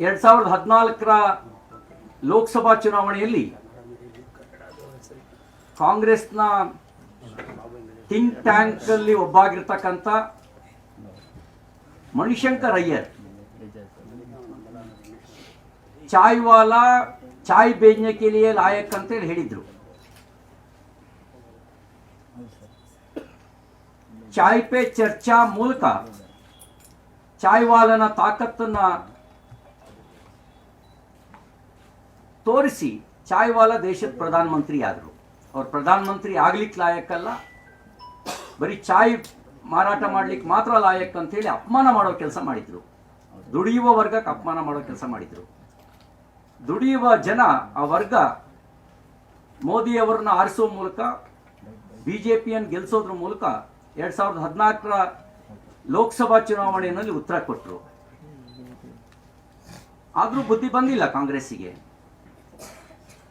ಎರಡ್ ಸಾವಿರದ ಹದಿನಾಲ್ಕರ ಲೋಕಸಭಾ ಚುನಾವಣೆಯಲ್ಲಿ ಕಾಂಗ್ರೆಸ್ನ ಥಿಂಕ್ ಟ್ಯಾಂಕ್ ಅಲ್ಲಿ ಒಬ್ಬಾಗಿರ್ತಕ್ಕಂಥ ಮಣಿಶಂಕರ್ ಅಯ್ಯರ್. ಚಾಯ್ ವಾಲಾ ಚಾಯ್ ಬೇಜ್ನೆ ಲಾಯಕ್ ಅಂತೇಳಿ ಹೇಳಿದ್ರು. ಚಾಯ್ ಪೇ ಚರ್ಚಾ ಮೂಲಕ ಚಾಯ್ ವಾಲನ ತಾಕತ್ತನ್ನ ತೋರಿಸಿ ಚಾಯ್ವಾಲ ದೇಶದ ಪ್ರಧಾನಮಂತ್ರಿ ಆದರು ಅವ್ರು ಪ್ರಧಾನಮಂತ್ರಿ ಆಗ್ಲಿಕ್ಕೆ ಲಾಯಕ್ಕಲ್ಲ ಬರೀ ಚಾಯ್ ಮಾರಾಟ ಮಾಡ್ಲಿಕ್ಕೆ ಮಾತ್ರ ಲಾಯಕ್ ಅಂತೇಳಿ ಅಪಮಾನ ಮಾಡೋ ಕೆಲಸ ಮಾಡಿದ್ರು. ದುಡಿಯುವ ವರ್ಗಕ್ಕೆ ಅಪಮಾನ ಮಾಡೋ ಕೆಲಸ ಮಾಡಿದ್ರು. ದುಡಿಯುವ ಜನ ಆ ವರ್ಗ ಮೋದಿಯವರನ್ನ ಆರಿಸೋ ಮೂಲಕ ಬಿ ಜೆ ಪಿಯನ್ನು ಗೆಲ್ಲಿಸೋದ್ರ ಮೂಲಕ ಎರಡ್ ಸಾವಿರದ ಹದಿನಾಲ್ಕರ ಲೋಕಸಭಾ ಚುನಾವಣೆಯಲ್ಲಿ ಉತ್ತರ ಕೊಟ್ಟರು ಆದರೂ ಬುದ್ಧಿ ಬಂದಿಲ್ಲ ಕಾಂಗ್ರೆಸ್ಸಿಗೆ.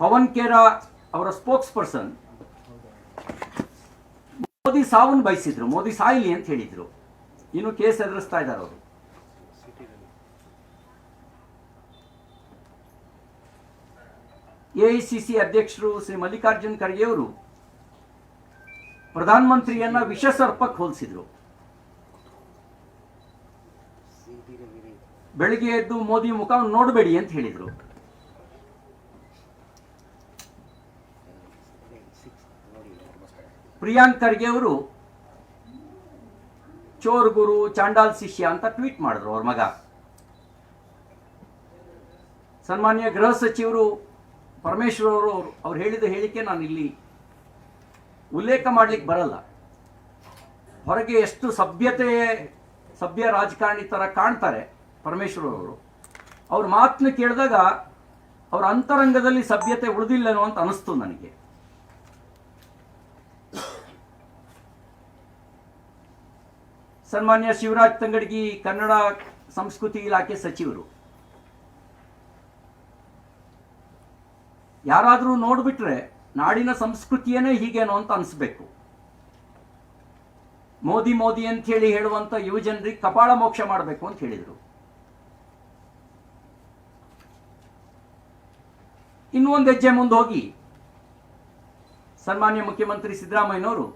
ಪವನ್ ಖೇರಾ ಅವರ ಸ್ಪೋಕ್ಸ್ ಪರ್ಸನ್ ಮೋದಿ ಸಾವನ್ನು ಬಯಸಿದ್ರು, ಮೋದಿ ಸಾಯಿಲಿ ಅಂತ ಹೇಳಿದ್ರು. ಇನ್ನು ಕೇಸ್ ಎದುರಿಸ್ತಾ ಇದ್ದಾರೆ ಅವರು. ಎಐಸಿಸಿ ಅಧ್ಯಕ್ಷರು ಶ್ರೀ ಮಲ್ಲಿಕಾರ್ಜುನ್ ಖರ್ಗೆ ಅವರು ಪ್ರಧಾನಮಂತ್ರಿಯನ್ನ ವಿಷ ಸರ್ಪಕ್ಕೆ ಹೋಲಿಸಿದ್ರು. ಬೆಳಿಗ್ಗೆ ಎದ್ದು ಮೋದಿ ಮುಖ ನೋಡಬೇಡಿ ಅಂತ ಹೇಳಿದ್ರು. ಪ್ರಿಯಾಂಕ್ ಖರ್ಗೆ ಅವರು ಚೋರ್ ಗುರು ಚಾಂಡಾಲ್ ಶಿಷ್ಯ ಅಂತ ಟ್ವೀಟ್ ಮಾಡಿದ್ರು ಅವ್ರ ಮಗ. ಸನ್ಮಾನ್ಯ ಗೃಹ ಸಚಿವರು ಪರಮೇಶ್ವರ್ ಅವರು ಅವ್ರು ಹೇಳಿದ ಹೇಳಿಕೆ ನಾನು ಇಲ್ಲಿ ಉಲ್ಲೇಖ ಮಾಡ್ಲಿಕ್ಕೆ ಬರಲ್ಲ. ಹೊರಗೆ ಎಷ್ಟು ಸಭ್ಯತೆ, ಸಭ್ಯ ರಾಜಕಾರಣಿ ತರ ಕಾಣ್ತಾರೆ ಪರಮೇಶ್ವರ್ ಅವರು. ಅವ್ರ ಮಾತನ್ನ ಕೇಳಿದಾಗ ಅವ್ರ ಅಂತರಂಗದಲ್ಲಿ ಸಭ್ಯತೆ ಉಳಿದಿಲ್ಲನೋ ಅಂತ ಅನಿಸ್ತು ನನಗೆ. ಸನ್ಮಾನ್ಯ ಶಿವರಾಜ್ ತಂಗಡಗಿ, ಕನ್ನಡ ಸಂಸ್ಕೃತಿ ಇಲಾಖೆ ಸಚಿವರು. ಯಾರಾದರೂ ನೋಡ್ಬಿಟ್ರೆ ನಾಡಿನ ಸಂಸ್ಕೃತಿಯೇ ಹೀಗೇನೋ ಅಂತ ಅನಿಸ್ಬೇಕು. ಮೋದಿ ಮೋದಿ ಅಂತ ಹೇಳಿ ಹೇಳುವಂತ ಯುವಜನರಿಗೆ ಕಪಾಳ ಮೋಕ್ಷ ಮಾಡಬೇಕು ಅಂತ ಹೇಳಿದರು. ಇನ್ನೊಂದು ಹೆಜ್ಜೆ ಮುಂದೆ ಹೋಗಿ ಸನ್ಮಾನ್ಯ ಮುಖ್ಯಮಂತ್ರಿ ಸಿದ್ದರಾಮಯ್ಯನವರು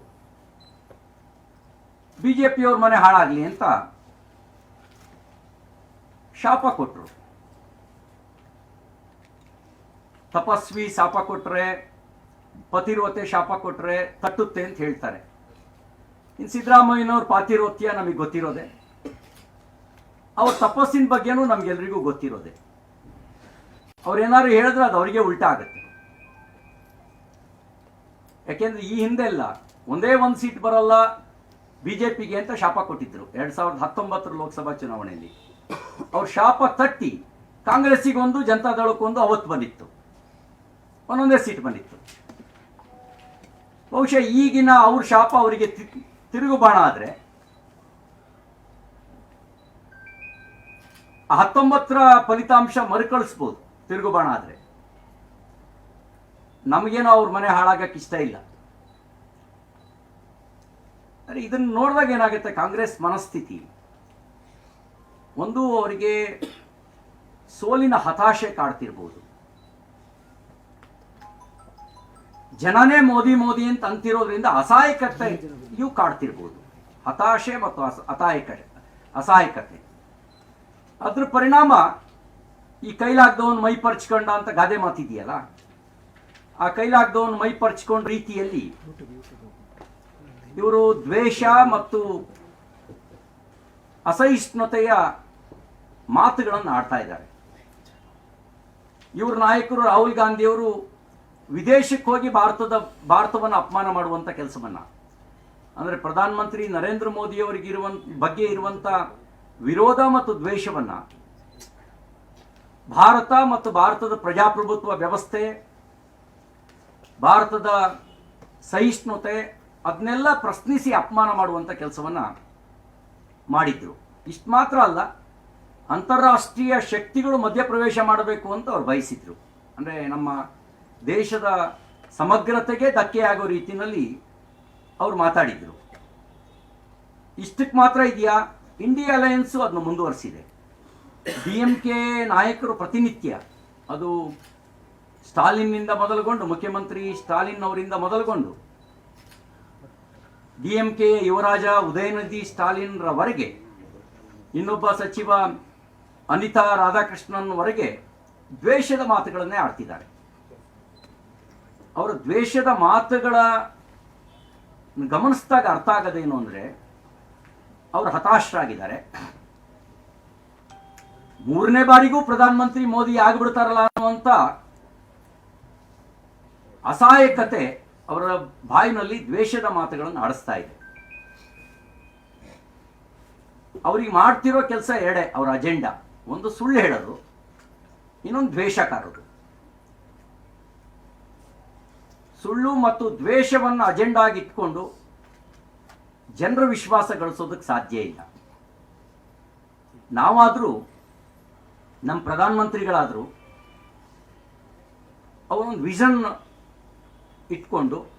ಬಿಜೆಪಿಯವ್ರ ಮನೆ ಹಾಳಾಗ್ಲಿ ಅಂತ ಶಾಪ ಕೊಟ್ಟರು ತಪಸ್ವಿ ಶಾಪ ಕೊಟ್ರೆ ಪತಿರ್ವತೆ ಶಾಪ ಕೊಟ್ರೆ ತಟ್ಟುತ್ತೆ ಅಂತ ಹೇಳ್ತಾರೆ. ಇನ್ನು ಸಿದ್ದರಾಮಯ್ಯನವ್ರ ಪಾತಿರ್ವತ್ಯ ನಮಗೆ ಗೊತ್ತಿರೋದೆ. ಅವ್ರ ತಪಸ್ಸಿನ ಬಗ್ಗೆನೂ ನಮ್ಗೆಲ್ರಿಗೂ ಗೊತ್ತಿರೋದೆ. ಅವ್ರೇನಾದ್ರು ಹೇಳಿದ್ರೆ ಅದು ಅವರಿಗೆ ಉಲ್ಟಾ ಆಗುತ್ತೆ. ಯಾಕೆಂದ್ರೆ ಈ ಹಿಂದೆ ಎಲ್ಲ ಒಂದೇ ಒಂದು ಸೀಟ್ ಬರಲ್ಲ ಬಿಜೆಪಿಗೆ ಅಂತ ಶಾಪ ಕೊಟ್ಟಿದ್ರು. ಎರಡ್ ಸಾವಿರದ ಹತ್ತೊಂಬತ್ತರ ಲೋಕಸಭಾ ಚುನಾವಣೆಯಲ್ಲಿ. ಅವ್ರ ಶಾಪ ತಟ್ಟಿ ಕಾಂಗ್ರೆಸ್ಸಿಗೊಂದು ಜನತಾದಳಕ್ಕೊಂದು ಅವತ್ತು ಬಂದಿತ್ತು. ಒಂದೊಂದೇ ಸೀಟ್ ಬಂದಿತ್ತು. ಬಹುಶಃ ಈಗಿನ ಅವ್ರ ಶಾಪ ಅವರಿಗೆ ತಿರುಗು ಬಾಣ ಆದ್ರೆ ಹತ್ತೊಂಬತ್ತರ ಫಲಿತಾಂಶ ಮರುಕಳಿಸ್ಬೋದು ತಿರುಗು ಬಾಣ ಆದ್ರೆ. ನಮಗೇನೋ ಅವ್ರ ಮನೆ ಹಾಳಾಗಕ್ಕೆ ಇಷ್ಟ ಇಲ್ಲ. ಅರೆ ಇದನ್ನು ನೋಡಿದಾಗ ಏನಾಗುತ್ತೆ? ಕಾಂಗ್ರೆಸ್ ಮನಸ್ಥಿತಿ. ಒಂದು ಅವರಿಗೆ ಸೋಲಿನ ಹತಾಶೆ ಕಾಡ್ತಿರ್ಬೋದು. ಜನನೇ ಮೋದಿ ಮೋದಿ ಅಂತ ಅಂತಿರೋದ್ರಿಂದ ಅಸಹಾಯಕತೆಯೂ ಕಾಡ್ತಿರ್ಬೋದು. ಹತಾಶೆ ಮತ್ತು ಅಸ ಅತಾಯಕ ಅಸಹಾಯಕತೆ. ಅದ್ರ ಪರಿಣಾಮ ಈ ಕೈಲಾಗ್ದವನ್ ಮೈ ಪರ್ಚ್ಕೊಂಡ ಅಂತ ಗಾದೆ ಮಾತಿದೆಯಲ್ಲ? ಆ ಕೈಲಾಗ್ದವನ್ ಮೈ ಪರ್ಚ್ಕೊಂಡ ರೀತಿಯಲ್ಲಿ ಇವರು ದ್ವೇಷ ಮತ್ತು ಅಸಹಿಷ್ಣುತೆಯ ಮಾತುಗಳನ್ನು ಆಡ್ತಾ ಇದ್ದಾರೆ. ಇವ್ರ ನಾಯಕರು ರಾಹುಲ್ ಗಾಂಧಿಯವರು ವಿದೇಶಕ್ಕೆ ಹೋಗಿ ಭಾರತದ, ಭಾರತವನ್ನು ಅಪಮಾನ ಮಾಡುವಂಥ ಕೆಲಸವನ್ನ. ಅಂದ್ರೆ ಪ್ರಧಾನಮಂತ್ರಿ ನರೇಂದ್ರ ಮೋದಿ ಅವರಿಗೆ ಇರುವಂತ ಬಗ್ಗೆ ಇರುವಂತ ವಿರೋಧ ಮತ್ತು ದ್ವೇಷವನ್ನ ಭಾರತ ಮತ್ತು ಭಾರತದ ಪ್ರಜಾಪ್ರಭುತ್ವ ವ್ಯವಸ್ಥೆ, ಭಾರತದ ಸಹಿಷ್ಣುತೆ ಅದನ್ನೆಲ್ಲ ಪ್ರಶ್ನಿಸಿ ಅಪಮಾನ ಮಾಡುವಂಥ ಕೆಲಸವನ್ನ ಮಾಡಿದ್ರು. ಇಷ್ಟು ಮಾತ್ರ ಅಲ್ಲ, ಅಂತಾರಾಷ್ಟ್ರೀಯ ಶಕ್ತಿಗಳು ಮಧ್ಯಪ್ರವೇಶ ಮಾಡಬೇಕು ಅಂತ ಅವ್ರು ಬಯಸಿದ್ರು. ಅಂದ್ರೆ ನಮ್ಮ ದೇಶದ ಸಮಗ್ರತೆಗೆ ಧಕ್ಕೆಯಾಗೋ ರೀತಿಯಲ್ಲಿ ಅವರು ಮಾತಾಡಿದ್ರು. ಇಷ್ಟಕ್ಕೆ ಮಾತ್ರ ಇದೆಯಾ? ಇಂಡಿಯಾ ಅಲಯನ್ಸು ಅದನ್ನು ಮುಂದುವರಿಸಿದೆ. ಡಿ ಎಂ ಕೆ ನಾಯಕರು ಪ್ರತಿನಿತ್ಯ ಅದು ಸ್ಟಾಲಿನ್ನಿಂದ ಮೊದಲುಗೊಂಡು, ಮುಖ್ಯಮಂತ್ರಿ ಸ್ಟಾಲಿನ್ ಅವರಿಂದ ಮೊದಲುಗೊಂಡು ಡಿ ಎಂ ಕೆ ಯುವರಾಜ ಉದಯನಿಧಿ ಸ್ಟಾಲಿನ್ರವರೆಗೆ, ಇನ್ನೊಬ್ಬ ಸಚಿವ ಅನಿತಾ ರಾಧಾಕೃಷ್ಣನ್ವರೆಗೆ ದ್ವೇಷದ ಮಾತುಗಳನ್ನೇ ಆಡ್ತಿದ್ದಾರೆ. ಅವರ ದ್ವೇಷದ ಮಾತುಗಳ ಗಮನಿಸಿದಾಗ ಅರ್ಥ ಆಗೋದೇನು ಅಂದರೆ, ಅವರು ಹತಾಶರಾಗಿದ್ದಾರೆ. ಮೂರನೇ ಬಾರಿಗೂ ಪ್ರಧಾನಮಂತ್ರಿ ಮೋದಿ ಆಗಿಬಿಡ್ತಾರಲ್ಲ ಅನ್ನುವಂಥ ಅಸಹಾಯಕತೆ ಅವರ ಬಾಯಿನಲ್ಲಿ ದ್ವೇಷದ ಮಾತುಗಳನ್ನು ಆಡಿಸ್ತಾ ಇದೆ. ಅವ್ರಿಗೆ ಮಾಡ್ತಿರೋ ಕೆಲಸ ಎರಡೇ, ಅವರ ಅಜೆಂಡಾ. ಒಂದು ಸುಳ್ಳು ಹೇಳೋದು, ಇನ್ನೊಂದು ದ್ವೇಷ ಕಾರೋದು ಸುಳ್ಳು ಮತ್ತು ದ್ವೇಷವನ್ನು ಅಜೆಂಡಾಗಿ ಇಟ್ಕೊಂಡು ಜನರ ವಿಶ್ವಾಸ ಗಳಿಸೋದಕ್ಕೆ ಸಾಧ್ಯ ಇಲ್ಲ. ನಾವಾದರೂ, ನಮ್ಮ ಪ್ರಧಾನಮಂತ್ರಿಗಳಾದರೂ, ಅವರೊಂದು ವಿಷನ್ ಇಟ್ಕೊಂಡು